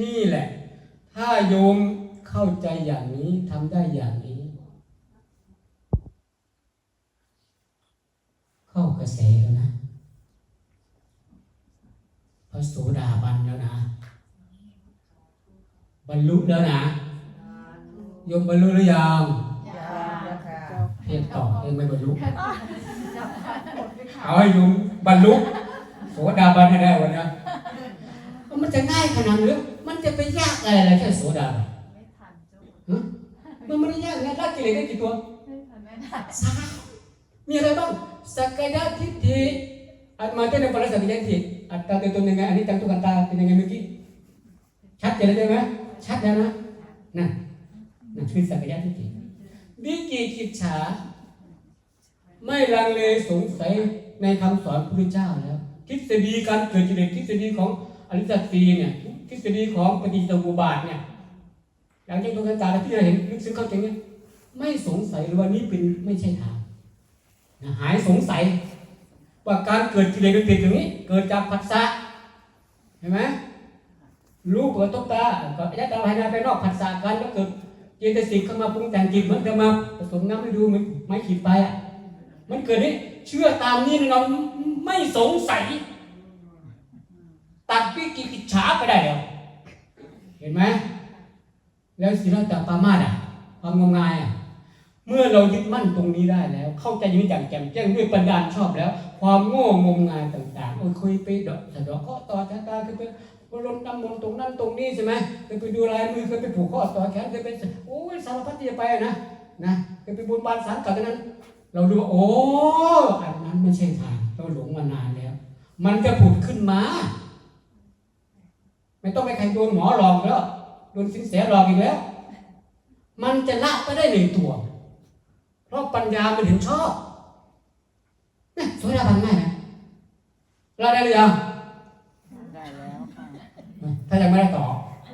นี่แหละ ถ้าโยมเข้าใจอย่างนี้ทำได้อย่างนี้ เข้ากระแสแล้วนะพระโสดาบันแล้วนะ บรรลุแล้วนะโยมบรรลุหรือยังยังค่ะเพียงตอบเองไม่บรรลุเอาให้โยมบรรลุโสดาบันให้ได้วันนี้มันจะง่ายขนาดนี้มัน จะไปยากอะไรอะไรแค่โสดาบันไม่ทันจุมันไม่ได้ยากนะละกิเลสได้กี่ตัวไม่ทันไม่ทันสามมีอะไรบ้างสักกายทิฏฐิอัตมาเต้นในปรสักกายทิฏฐิอัตตาเป็นตัวยังไงอันนี้จังตุกันตาเป็นยังไงเมื่อกี้ชัดเจนแล้วใช่ไหมชัดแล้วนะนั่นนั่นคือสักกายทิฏฐิวิกิกิจฉาไม่ลังเลสงสัยในคำสอนพระพุทธเจ้าแล้วทฤษฎีการเกิดกิเลสทฤษฎีของอริยสัจสี่เนี่ยท ฤษฎีของปฏิจจสมุปบาทเนี่ยหลังจากตัวกันตาที่เราเห็นลึกซึ้งเข้าใจเนี่ยไม่สงสัยเลยว่านี่เป็นไม่ใช่ทางนะหายสงสัย ว่าการเกิดกิเลสเกิดอย่างนี้ เกิดจากผัสสะเห็นไหมรูปเปิดตบตาก็ยัดตาภายในไปนอกผัสสะกันแล้วเกิดเจตสิกเข้ามาปรุงแต่งจิตเหมือนจะมาผสมน้ำให้ดูเหมือนไม้ขีดไปอะมันเกิดนี้เชื่อตามนี้เราไม่สงสัย ตัดวิกิกิจฉาไปได้แล้ว เห็นไหมแล้วศีลตปามาสอะความงมงายอะเมื่อเรายึดมั่นตรงนี้ได้แล้ว เข้าใจอย่งอย่างแจ่มแจ้งด้วยปัญญาชอบแล้ว ความโง่งมงายต่างๆโอ้ยเคยไปดอกสะดอกข้อต่อชะตาเคยไปลดน้ำมนต์ตรงนั้นตรงนี้ใช่ไหมเคยไปดูลายมือเคยไปผูกข้อต่อแขนเคยไปโอ้ยสารพัดที่จะไปนะนะเคยไปบุญบานสารกับนั้น เราดูว่าโอ้อันนั้นไม่ใช่ทางเราหลงมานานแล้ว มันจะผุดขึ้นมา ไม่ต้องไปใครโดนหมอหลอกแล้วโดนสินแสหลอกอีกแล้ว มันจะละไปได้หนึ่งตัว เพราะปัญญามันเห็นชอบเนี่ยโสดาบันง่ายนะละได้หรือยังได้แล้วค่ะถ้ายังไม่ได้ต่อ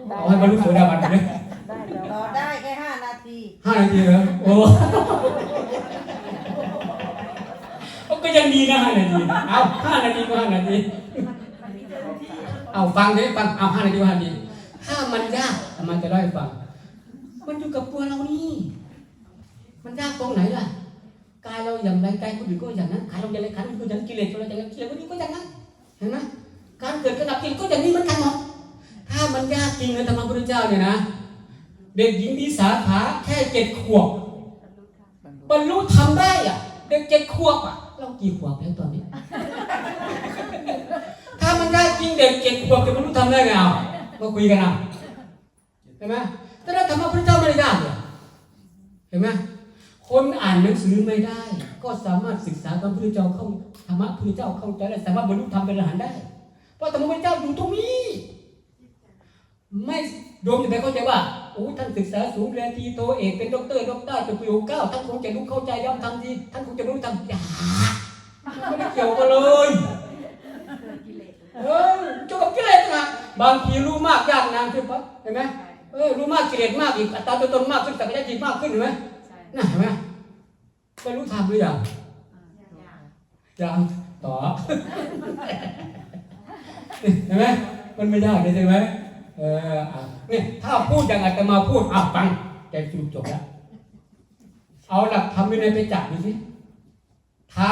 เอาให้บรรลุโสดาบันไปเลยได้แล้วรอได้แค่ห้านาทีห้านาทีเหรอโอ้โอ้ก็ยังดีนะห้านาทีนะเอาห้านาทีก็ห้านาที เอาฟังดิฟังเอาห้านาทีห้านาทีถ้ามันยากมันจะได้ฟัง มันอยู่กับตัวเรานี่ มันยากตรงไหนล่ะกายเราอย่างไรกายคนอื่นก็อย่างนั้นขาเราอย่างไรขาคนอื่นก็อย่างนั้นกิเลสเราอย่างนั้นกิเลสคนอื่นก็อย่างนั้นเห็นไหมการเกิดกระดับกิเลสก็อย่างนี้เหมือนกันหมดถ้ามันยากจริงเลยธรรมะพุทธเจ้าเนี่ยนะ เด็กหญิงมีสาขาแค่เจ็ดขวบบรรลุทำได้อะเด็กเจ็ดขวบอะเรากี่ขวบแล้วตอนนี้ ถ้ามันได้จริงเด็กเจ็ดขวบจะบรรลุทำได้ไงเอามาคุยกันเอาเห็นไหมแต่ถ้าธรรมะพระเจ้าไม่ได้เห็นไหมคนอ่านหนังสือไม่ได้ ก็สามารถศึกษาธรรมะพระเจ้าเข้าธรรมะพระเจ้าเข้าใจได้สามารถบรรลุธรรมเป็นอรหันต์ได้ เพราะธรรมะพระเจ้าอยู่ตรงนี้ ไม่โยมจะไปเข้าใจว่าโอ้ท่านศึกษาสูงเรียนตีโทเอกเป็นด็อกเตอร์ด็อกเตอร์เป็นประโยคเก้าท่านคงจะรู้เข้าใจย้ำทำดีท่านคงจะรู้ทำอย่าไม่ได้เกี่ยวกันเลย กิเลส เออเกี่ยวกับกิเลสนะ บางทีรู้มากยากนานขึ้นปะเห็นไหมเออรู้มากกิเลสมากอีกอัตราตัวตนมากขึ้นแต่ก็ยจิตมากขึ้นเห็นไหมใช่น่ะเห็นไหมไปรู้ทำหรือยังยากยังต่อเห็นไหมมันไม่ยากเลยใช่ไหมเอออะเนี่ยถ้าพูดอย่างอาตมาพูดอะฟังใจจุจบแล้วเอาหลักธรรมวินัยไปจับดูสิทา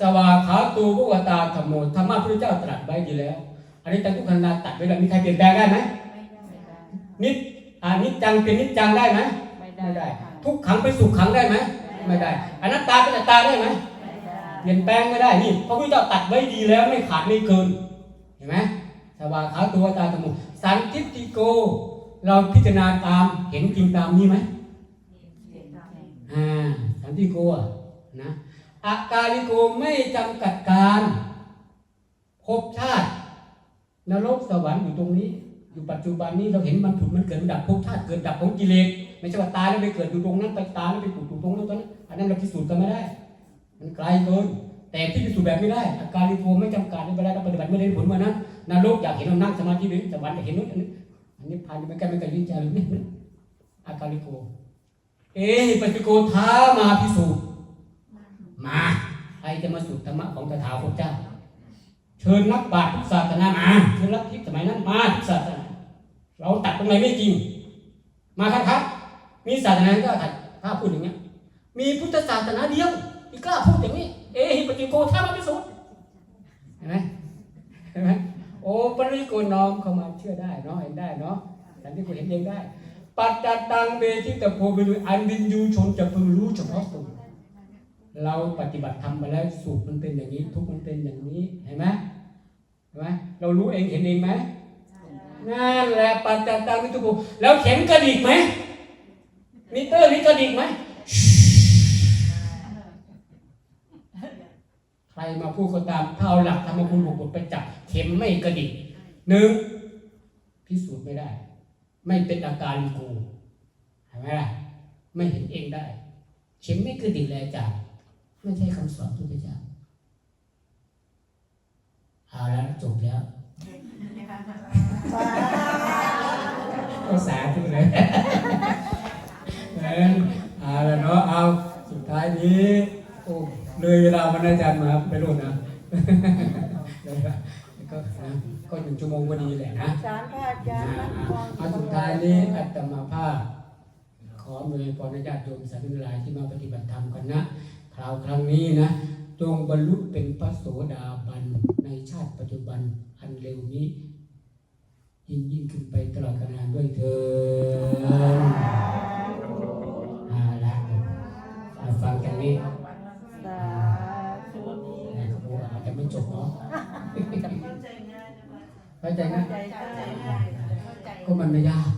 สวาขาตูพุกตาธรรมโมธรรมะพระเจ้าตรัสไว้ดีแล้ว อันนี้ตัทุกขันนาตัดไว้แล้วมีใครเปลี่ยนแปลงได้ไหมไม่ได้ไม่ได้นิดอานิจจังเป็นนิจจังได้ไหมไม่ไม่ได้ค่ะทุกขังเป็นสุขขังได้ไหมไม่ได้อนัตตาเป็นอัตตาได้ไหมไม่ได้เปลี่ยนแปลงไม่ได้นี่พระพุทธเจ้าตัดไว้ดีแล้วไม่ขาดไม่เกินเห็นไหมสวาขาตัวตาธรรมโมสันทิฏฐิโก เราพิจารณาตามเห็นจริงตามนี้ไหมอ่าสันติโกอะนะอากาลิโกไม่จำกัดการภพชาติ นรกสวรรค์อยู่ตรงนี้ อยู่ปัจจุบันนี้เราเห็นมันผุดมันเกิดดับภพชาติเกิดดับของกิเลสไม่ใช่ว่าตายแล้วไปเกิดอยู่ตรงนั้นไปตายแล้วไปผุดอยู่ตรงนั้นตรงนั้นอันนั้นเราพิสูจน์กันไม่ได้ มันไกลเกินแต่ที่พิสูจน์แบบไม่ได้ อาการลิโกไม่จำกัดไม่เป็นไรเราปฏิบัติไม่ได้ผลมานั้นนรกอยากเห็นเรานั่งสมาธิหรือสวรรค์อยากเห็นนู้นอันนี้อันนี้พานไม่ใกล้ไม่ไกลลิ้นใจหรือนี่อาการลิโกเอ๊ปฏิโกท้ามาพิสูจน์มาใครจะมาสูตรธรรมะของตถาคตเจ้า เชิญนักปราชญ์ทุกศาสนามาเชิญลัทธิสมัยนั้นมาทุกศาสนา เราตัดตรงไหนไม่จริง มาครับครับ มีศาสนาก็ตัดถ้าพูดอย่างเงี้ย มีพุทธศาสนาเดียวที่กล้าพูดอย่างนี้ เอหิปติโกท้ามาพิสูจน์เห็นไหมเห็นไหมโอ้ปริโกน้อมเข้ามาเชื่อได้เนาะเห็นได้เนาะสันที่คุณเห็นเองได้ ปัจจตังเบทิตโพวินุอันวินยูชนจะพึงรู้เฉพาะตนเราปฏิบัติธรรมมาแล้วสุขมันเป็นอย่างนี้ ทุกข์มันเป็นอย่างนี้เห็นไหมเห็นไหมเรารู้เองเห็นเองไหมนั่นแหละปัจจตังวิทุโพแล้วเข็มกระดิกไหมมิเตอร์นี้กระดิกไหมใครมาพูดก็ตามถ้าเอาหลักธรรมคุณบุตรไปจับเข็มไม่กระดิกหนึ่งพิสูจน์ไม่ได้ ไม่เป็นอาการกูเห็นไหมล่ะไม่เห็นเองได้ เข็มไม่กระดิกเลยอาจารย์ไม่ใช่คำสอนทุกเจ้า เอาแล้วจบแล้วก็สาธุเลยเออเอาแล้วเนาะเอาสุดท้ายนี้โอ้เลยเวลามันอาจารย์มาไปรุ่นนะเดี๋ยวนะก็นะก็หนึ่งชั่วโมงพอดีแหละนะสารพระอาจารย์นักกองอันสุดท้ายนี้อัตมาภาพ ขออวยพรญาติโยมสาธุชนที่มาปฏิบัติธรรมกันนะคราวครั้งนี้นะ จงบรรลุเป็นพระโสดาบันใน ชาติปัจจุบันอันเร็วนี้ ยิ่งยิ่งขึ้นไปตลอดกาลนานด้วยเถิดอาละอะฟังกันนี้สาธุอาจจะไม่จบเนาะเข้าใจง่ายใจง่ายก็มันไม่ยาก